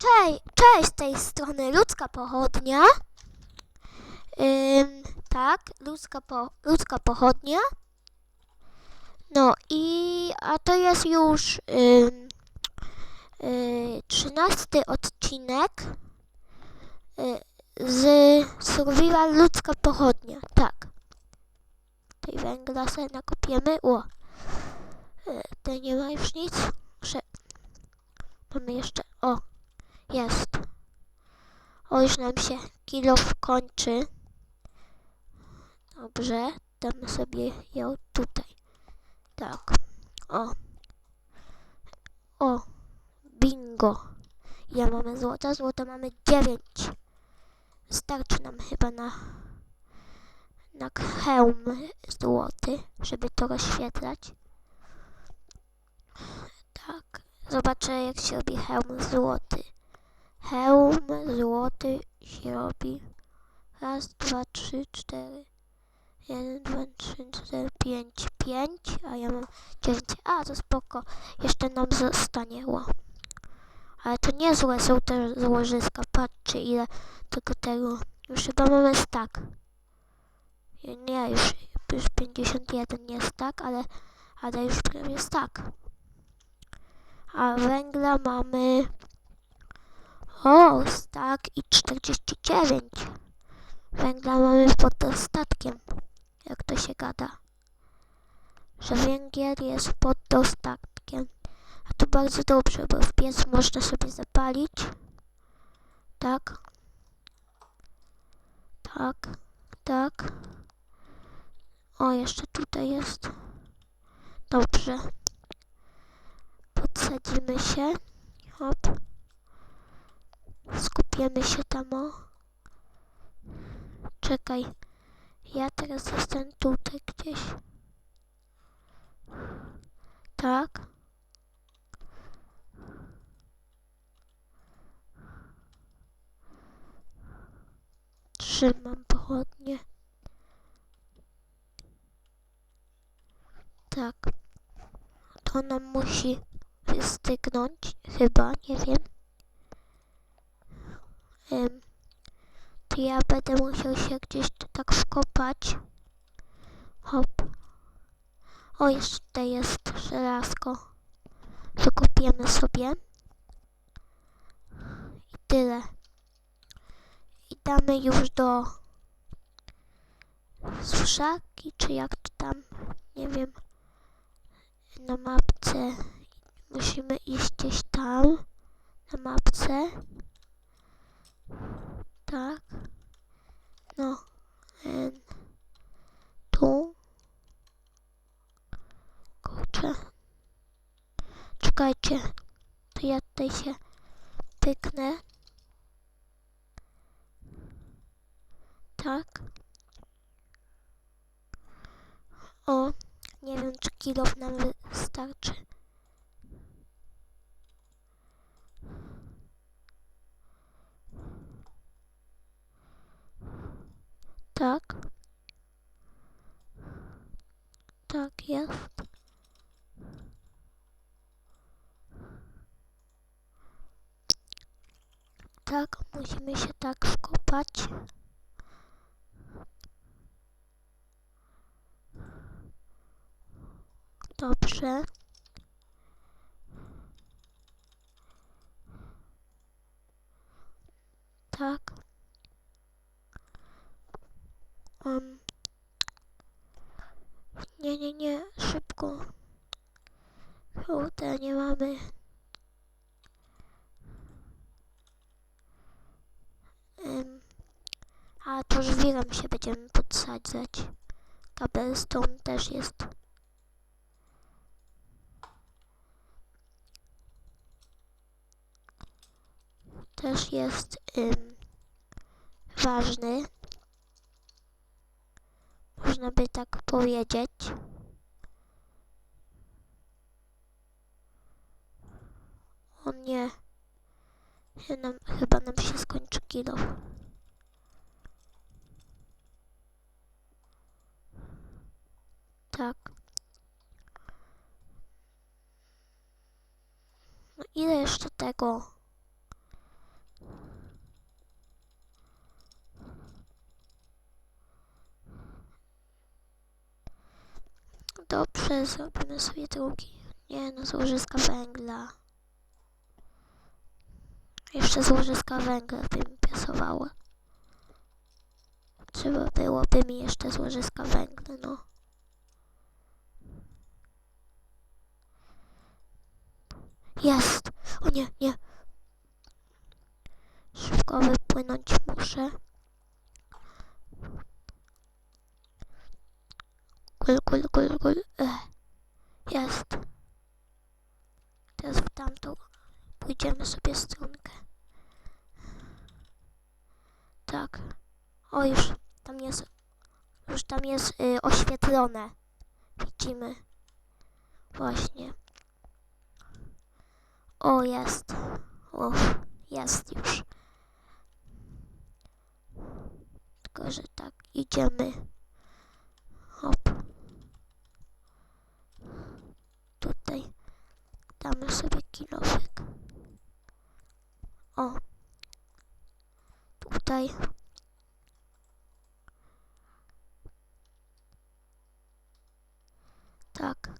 Cześć, cześć z tej strony ludzka pochodnia. Ym, tak, ludzka, po, ludzka pochodnia. No i a to jest już ym, y, trzynasty odcinek y, z Survival Ludzka Pochodnia. Tak. Tej węgla sobie nakopiemy. O. Y, tutaj nie ma już nic. Prze Mamy jeszcze. O. Jest. O, już nam się kilo kończy. Dobrze. Damy sobie ją tutaj. Tak. O. O. Bingo. Ja mamy złota. Złota mamy 9. Starczy nam chyba na na hełm złoty, żeby to rozświetlać. Tak. Zobaczę jak się robi hełm złoty. Hełm złoty się robi. Raz, dwa, trzy, cztery. Jeden, dwa, trzy, cztery, pięć. Pięć, a ja mam dziewięć. A, to spoko. Jeszcze nam zostanie. Ło. Ale to niezłe są te złożyska. Patrzcie ile tylko tego. Już chyba mamy tak. Nie, już, już 51 jest tak, ale, ale już prawie tak. A węgla mamy o, stak i 49. Węgla mamy pod dostatkiem. Jak to się gada? Że węgiel jest pod dostatkiem. A to bardzo dobrze, bo w piecu można sobie zapalić. Tak. Tak. Tak. O, jeszcze tutaj jest. Dobrze. Podsadzimy się. Hop. Skupiemy się tam o. Czekaj. Ja teraz jestem tutaj gdzieś. Tak. Trzymam pochodnie. Tak. To nam musi wystygnąć. Chyba, nie wiem. To ja będę musiał się gdzieś tu tak wkopać. Hop. O, jeszcze tutaj jest żelazko. Wykopiemy sobie. I tyle. I damy już do suszaki, czy jak to tam, nie wiem, na mapce. Musimy iść gdzieś tam, na mapce. Tak. No. em, tu. Kurczę. Czekajcie. To ja tutaj się pyknę. Tak. O. Nie wiem, czy kilo nam wystarczy. Tak. Tak jest. Tak, musimy się tak wkopać. Dobrze. Tak. Um. Nie, nie, nie, szybko. Kurde, nie mamy. Um. A to żwirem się będziemy podsadzać. Cobblestone też jest. Też jest um, ważny można by tak powiedzieć. O nie. Się nam, chyba nam się skończy kilo. jeszcze tego. Dobrze, zrobimy sobie drugi. Nie no, złożyska węgla. Jeszcze złożyska węgla by mi pasowało. Trzeba byłoby mi jeszcze złożyska węgla, no. Jest! O nie, nie. Szybko wypłynąć muszę. Gul, gul, gul, gul. Ech. Jest. Teraz w tamtą pójdziemy sobie stronkę. Tak. O, już tam jest, już tam jest y, oświetlone. Widzimy. Właśnie. O, jest. O, jest już. Tylko, że tak, idziemy. Hop. Tutaj damy sobie kilofek. O. Tutaj. Tak.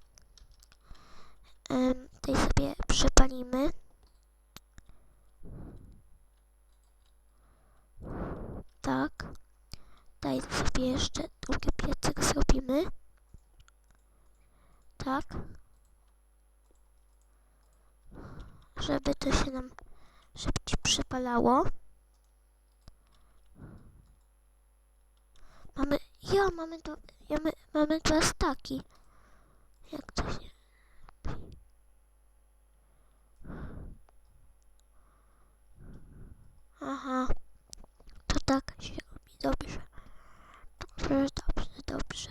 Em, tutaj sobie przepalimy. Tak. Daj sobie jeszcze drugi piecyk zrobimy. Tak. Żeby to się nam szybciej przypalało. Mamy, ja mamy, dwa, ja my, mamy dwa staki. Jak to się... Aha. To tak się robi. Dobrze. Dobrze, dobrze, dobrze.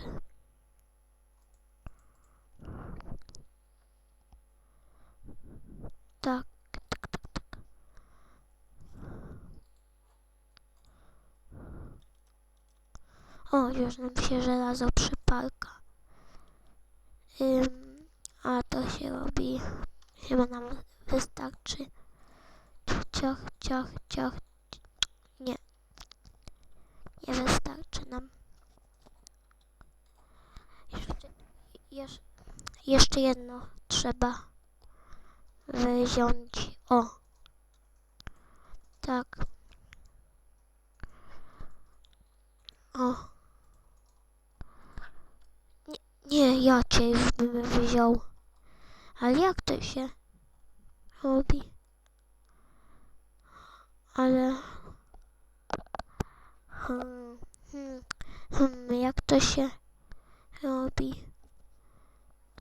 Tak, tak, tak, tak. O, już nam się żelazo przypalka. Ym, a to się robi. Chyba nam wystarczy. Ciach, ciach, ciach. Nie. Nie wystarczy nam. Jeszcze, jesz, jeszcze jedno trzeba wziąć. O. Tak. O. Nie, nie ja cię już bym wziął. Ale jak to się robi? Ale... Hmm, hmm, hmm, jak to się robi?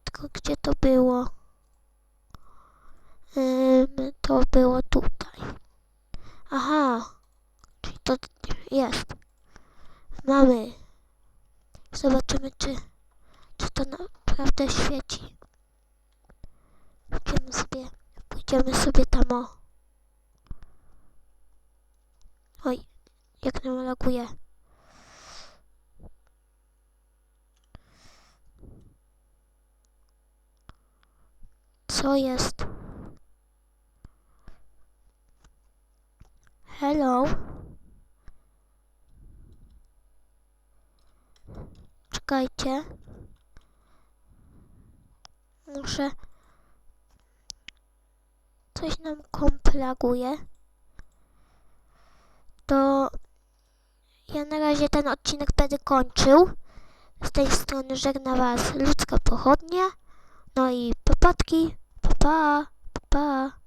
Tylko gdzie to było? Ym, to było tutaj. Aha, czyli to jest. Mamy. Zobaczymy, czy, czy to naprawdę świeci. Pójdziemy sobie, pójdziemy sobie tam o. Oj, jak nam laguje. Co jest? Czekajcie. Muszę... Coś nam komp laguje. To... Ja na razie ten odcinek będę kończył. Z tej strony żegna Was ludzka pochodnia. No i popatki. Pa, pa, pa. pa.